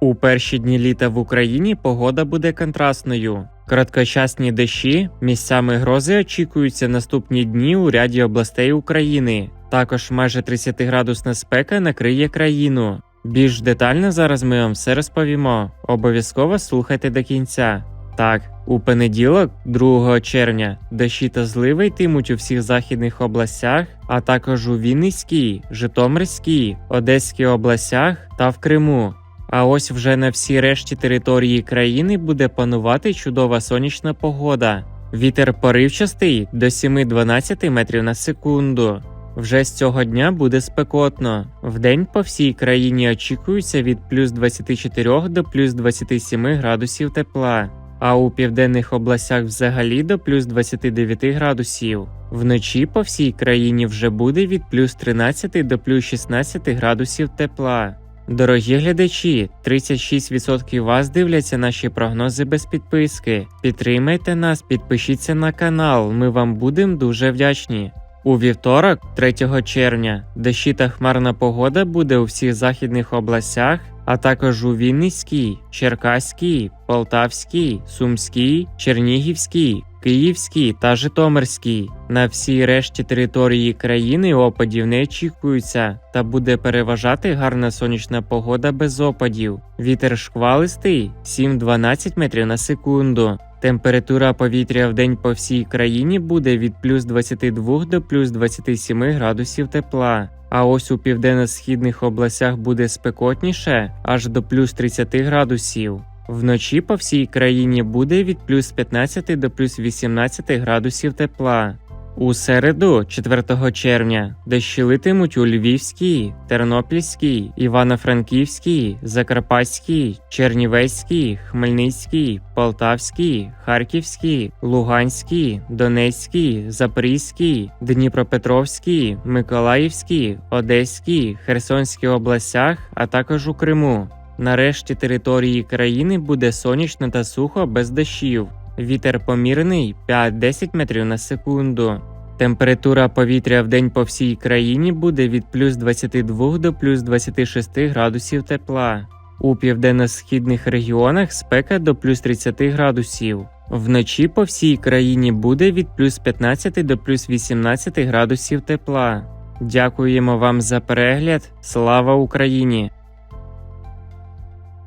У перші дні літа в Україні погода буде контрастною. Короткочасні дощі, місцями грози очікуються наступні дні у ряді областей України. Також майже 30-градусна спека накриє країну. Більш детально зараз ми вам все розповімо. Обов'язково слухайте до кінця. Так, у понеділок, 2 червня, дощі та зливи йтимуть у всіх західних областях, а також у Вінницькій, Житомирській, Одеській областях та в Криму. А ось вже на всій решті території країни буде панувати чудова сонячна погода. Вітер поривчастий до 7-12 метрів на секунду. Вже з цього дня буде спекотно. Вдень по всій країні очікується від плюс 24 до плюс 27 градусів тепла, а у південних областях взагалі до плюс 29 градусів. Вночі по всій країні вже буде від плюс 13 до плюс 16 градусів тепла. Дорогі глядачі, 36% вас дивляться наші прогнози без підписки. Підтримайте нас, підпишіться на канал, ми вам будемо дуже вдячні. У вівторок, 3 червня, дощі та хмарна погода буде у всіх західних областях, а також у Вінницькій, Черкаській, Полтавській, Сумській, Чернігівській, Київській та Житомирській. На всій решті території країни опадів не очікується, та буде переважати гарна сонячна погода без опадів. Вітер шквалистий 7-12 метрів на секунду. Температура повітря в день по всій країні буде від плюс 22 до плюс 27 градусів тепла. А ось у південно-східних областях буде спекотніше аж до плюс 30 градусів. Вночі по всій країні буде від плюс 15 до плюс 18 градусів тепла. У середу, 4 червня, дощі литимуть у Львівській, Тернопільській, Івано-Франківській, Закарпатській, Чернівецькій, Хмельницькій, Полтавській, Харківській, Луганській, Донецькій, Запорізькій, Дніпропетровській, Миколаївській, Одеській, Херсонській областях, а також у Криму. Нарешті території країни буде сонячно та сухо без дощів. Вітер помірний 5-10 метрів на секунду. Температура повітря в день по всій країні буде від плюс 22 до плюс 26 градусів тепла. У південно-східних регіонах спека до плюс 30 градусів. Вночі по всій країні буде від плюс 15 до плюс 18 градусів тепла. Дякуємо вам за перегляд. Слава Україні!